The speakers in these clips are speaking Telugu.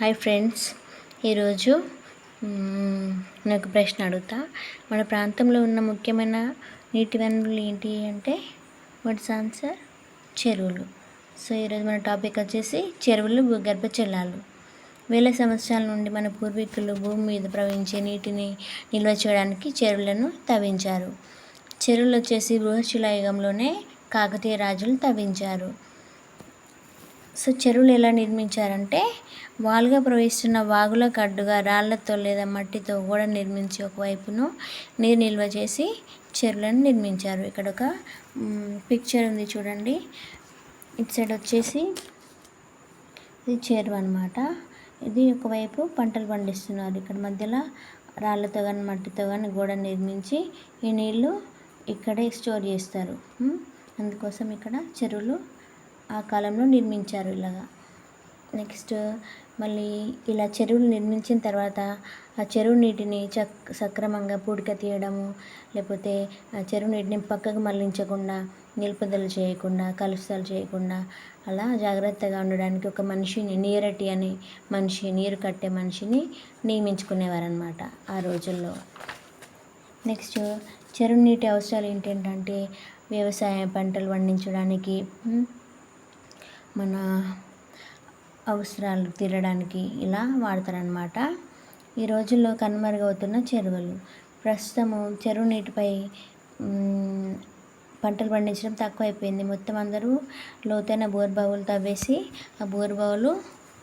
Hi friends. ఈరోజు నాకు ప్రశ్న అడుగుతా. మన ప్రాంతంలో ఉన్న ముఖ్యమైన నీటి వనరులు ఏంటి అంటే వాట్స్ ఆన్సర్ చెరువులు. సో ఈరోజు మన టాపిక్ వచ్చేసి చెరువులు భూగర్భ జలాలు వేల సంవత్సరాల నుండి మన పూర్వీకులు భూమి మీద ప్రవహించే నీటిని నిల్వ చేయడానికి చెరువులను తవ్వించారు. చెరువులు వచ్చేసి బృహశిలాయుగంలోనే కాకతీయ రాజులు తవ్వించారు. సో చెరువులు ఎలా నిర్మించారంటే వాలుగా ప్రవహిస్తున్న వాగుల కడ్డుగా రాళ్ళతో లేదా మట్టితో గోడ నిర్మించి ఒకవైపును నీరు నిల్వ చేసి చెరువులను నిర్మించారు. ఇక్కడ ఒక పిక్చర్ ఉంది చూడండి. ఇటు సైడ్ వచ్చేసి ఇది చెరువు అనమాట ఇది ఒకవైపు పంటలు పండిస్తున్నారు. ఇక్కడ మధ్యలో రాళ్ళతో కానీ మట్టితో కానీ గోడ నిర్మించి ఈ నీళ్ళు ఇక్కడే స్టోర్ చేస్తారు. అందుకోసం ఇక్కడ చెరువులు ఆ కాలంలో నిర్మించారు ఇలాగా. నెక్స్ట్ మళ్ళీ ఇలా చెరువులు నిర్మించిన తర్వాత ఆ చెరువు నీటిని చక్ సక్రమంగా పూడిక తీయడము లేకపోతే ఆ చెరువు నీటిని పక్కకు మళ్ళించకుండా నిలుపుదల చేయకుండా కలుషితాలు చేయకుండా అలా జాగ్రత్తగా ఉండడానికి ఒక మనిషిని నీరటి అని మనిషి నీరు కట్టే మనిషిని నియమించుకునేవారనమాట ఆ రోజుల్లో. నెక్స్ట్ చెరువు నీటి అవసరాలు ఏంటంటే వ్యవసాయ పంటలు పండించడానికి మన అవసరాలు తీరడానికి ఇలా వాడతారనమాట ఈ రోజుల్లో కనుమరుగవుతున్న చెరువులు. ప్రస్తుతము చెరువు నీటిపై పంటలు పండించడం తక్కువైపోయింది. మొత్తం అందరూ లోతైన బోర్బావులు తవ్వేసి ఆ బోర్బావులు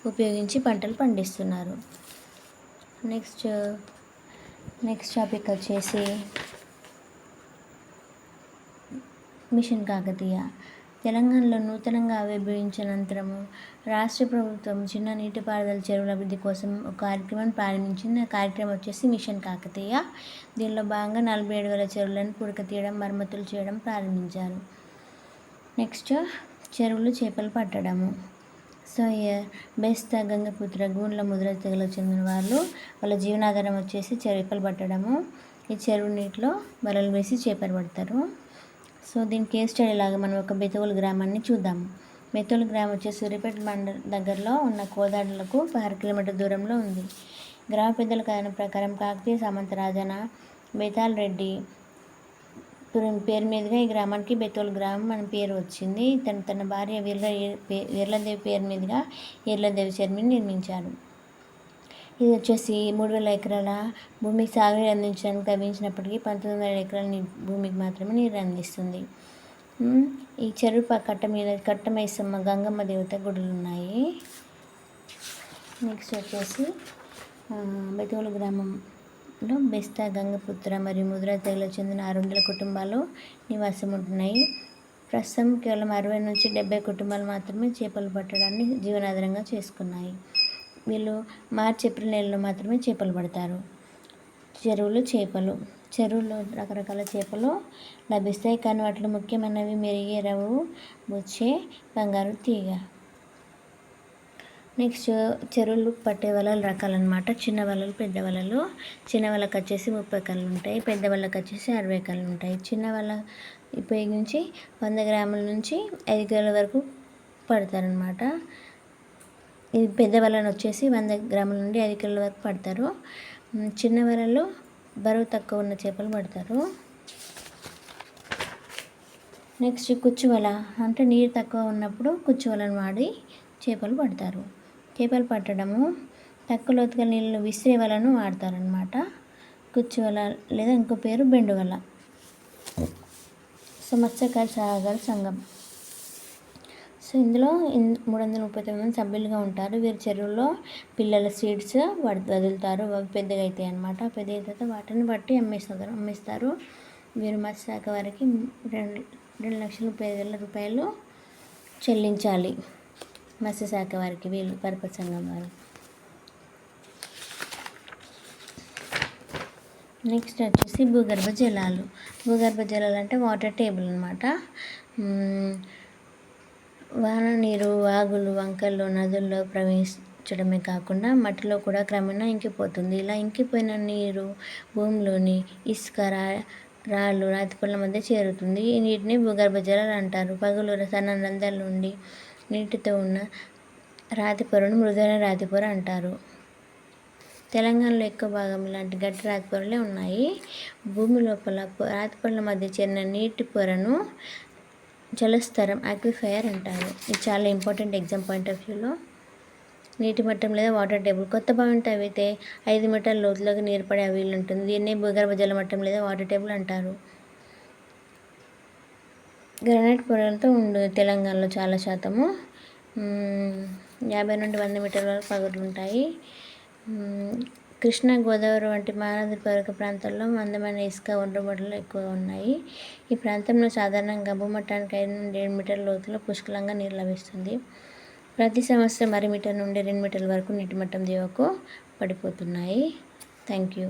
ఉపయోగించి పంటలు పండిస్తున్నారు. నెక్స్ట్ నెక్స్ట్ టాపిక్ వచ్చేసి మిషన్ కాకతీయ. తెలంగాణలో నూతనంగా ఆవిర్భవించిన అనంతరము రాష్ట్ర ప్రభుత్వం చిన్న నీటిపారుదల చెరువుల అభివృద్ధి కోసం ఒక కార్యక్రమం ప్రారంభించింది. ఆ కార్యక్రమం వచ్చేసి మిషన్ కాకతీయ. దీనిలో భాగంగా నలభై ఏడు వేల చెరువులను పుడక తీయడం మరమ్మతులు చేయడం ప్రారంభించారు. నెక్స్ట్ చెరువులు చేపలు పట్టడము. సో బెస్త గంగపుత్ర గూండ్ల ముద్ర తెగలో చెందిన వాళ్ళు వాళ్ళ జీవనాధారం వచ్చేసి చేపలు పట్టడము. ఈ చెరువు నీటిలో వలలు వేసి చేపలు పడతారు. సో దీని కేస్ స్టడీ లాగా మనం ఒక బెతోల్ గ్రామాన్ని చూద్దాం. బెతోల్ గ్రామం వచ్చే సూర్యపేట మండల దగ్గరలో ఉన్న కోదాడలకు పదహారు కిలోమీటర్ దూరంలో ఉంది. గ్రామ పెద్దల కథన ప్రకారం కాకతీయ సామంత రాజన బేతాల్ రెడ్డి పేరు మీదుగా ఈ గ్రామానికి బెతోల్ గ్రామం అని పేరు వచ్చింది. తన తన భార్య వీర్ల వీర్లదేవి పేరు మీదుగా వీర్లదేవి చర్మిని నిర్మించారు. ఇది వచ్చేసి మూడు వేల ఎకరాల భూమికి సాగునీరు అందించడానికి తవ్వించినప్పటికీ పంతొమ్మిది వందల ఎకరాల భూమికి మాత్రమే నీరు అందిస్తుంది. ఈ చెరువు కట్ట మీద కట్టమైసమ్మ గంగమ్మ దేవత గుడులు ఉన్నాయి. నెక్స్ట్ వచ్చేసి బెతోలు గ్రామంలో బెస్తా గంగపుత్ర మరియు ముద్రా తెగలకు చెందిన ఆరు వందల కుటుంబాలు నివాసం ఉంటున్నాయి. ప్రస్తుతం కేవలం అరవై నుంచి డెబ్బై కుటుంబాలు మాత్రమే చేపలు పట్టడాన్ని జీవనాధారంగా చేసుకున్నాయి. వీళ్ళు మార్చి ఏప్రిల్ నెలలో మాత్రమే చేపలు పడతారు. చెరువులు చేపలు. చెరువులో రకరకాల చేపలు లభిస్తాయి. కానీ వాటిలో ముఖ్యమైనవి మెరిగే రవ్వు బొచ్చే బంగారు తీగ. నెక్స్ట్ చెరువులు పట్టే వలలు రకాలన్నమాట. చిన్న వలలు పెద్ద వలలు. చిన్న వలకు వచ్చేసి ముప్పై కళ్ళు ఉంటాయి. పెద్ద వలకు వచ్చేసి అరవై కళ్ళు ఉంటాయి. చిన్న వల ఉపయోగించి వంద గ్రాముల నుంచి ఐదు కిలోల వరకు పడతారనమాట ఇది పెద్ద వలన వచ్చేసి వంద గ్రాముల నుండి ఐదు కిలోల వరకు పడతారు. చిన్న వలలో బరువు తక్కువ ఉన్న చేపలు పడతారు. నెక్స్ట్ కుచ్చు వల అంటే నీరు తక్కువ ఉన్నప్పుడు కుచ్చు వలను వాడి చేపలు పడతారు. చేపలు పట్టడము తక్కువ లోతుగా నీళ్ళు విసిరే వలను వాడతారనమాట కుచ్చు వల లేదా ఇంకో పేరు బెండు వల. సో మత్స్యకార సహకార సంఘం. సో ఇందులో మూడు వందల ముప్పై తొమ్మిది మంది సభ్యులుగా ఉంటారు. వీరు చెరువులో పిల్లల సీడ్స్ వదులుతారు. అవి పెద్దగా అవుతాయి అనమాట పెద్ద తర్వాత వాటిని బట్టి అమ్మేస్తారు అమ్మేస్తారు. వీరు మత్స్యశాఖ వారికి రెండు రెండు లక్షల ముప్పై ఐదు వేల రూపాయలు చెల్లించాలి. మత్స్యశాఖ వారికి వీళ్ళు పరపతి సంఘం వారు. నెక్స్ట్ వచ్చేసి భూగర్భ జలాలు. భూగర్భ జలాలు అంటే వాటర్ టేబుల్ అనమాట వాన నీరు వాగులు వంకల్లో నదుల్లో ప్రవహించడమే కాకుండా మట్టిలో కూడా క్రమేణా ఇంకిపోతుంది. ఇలా ఇంకిపోయిన నీరు భూమిలోని ఇసుక రా రాళ్ళు రాతిపళ్ళ మధ్య చేరుతుంది. ఈ నీటిని భూగర్భ జలాలు అంటారు. పగులు రసాయన రంధ్రాల నుండి నీటితో ఉన్న రాతి పొరను మృదువైన రాతి పొర అంటారు. తెలంగాణలో ఎక్కువ భాగం ఇలాంటి గట్టి రాతి పొరలే ఉన్నాయి. భూమి లోపల రాతి పొరల మధ్య చేరిన నీటి పొరను జలస్థరం ఆక్విఫైయర్ అంటారు. ఇది చాలా ఇంపార్టెంట్ ఎగ్జామ్ పాయింట్ ఆఫ్ వ్యూలో నీటి మట్టం లేదా వాటర్ టేబుల్ కొత్త బావి తవ్వితే ఐదు మీటర్ల లోతులోకి నీరు పడే వీలు ఉంటుంది దీన్ని భూగర్భ జల మట్టం లేదా వాటర్ టేబుల్ అంటారు. గ్రానైట్ పొరలతో ఉండు తెలంగాణలో చాలా శాతము. యాభై నుండి వంద మీటర్ల వరకు పగులు ఉంటాయి. కృష్ణా గోదావరి వంటి మహానది పరిక ప్రాంతాల్లో మందమైన ఇసుక ఒండ్రుమడులు ఎక్కువ ఉన్నాయి. ఈ ప్రాంతంలో సాధారణంగా భూమట్టానికి ఐదు నుండి ఏడు మీటర్ల లోతులో పుష్కలంగా నీరు లభిస్తుంది. ప్రతి సంవత్సరం అర మీటర్ నుండి రెండు మీటర్ల వరకు నీటి మట్టం దిగువకు పడిపోతున్నాయి. Thank you.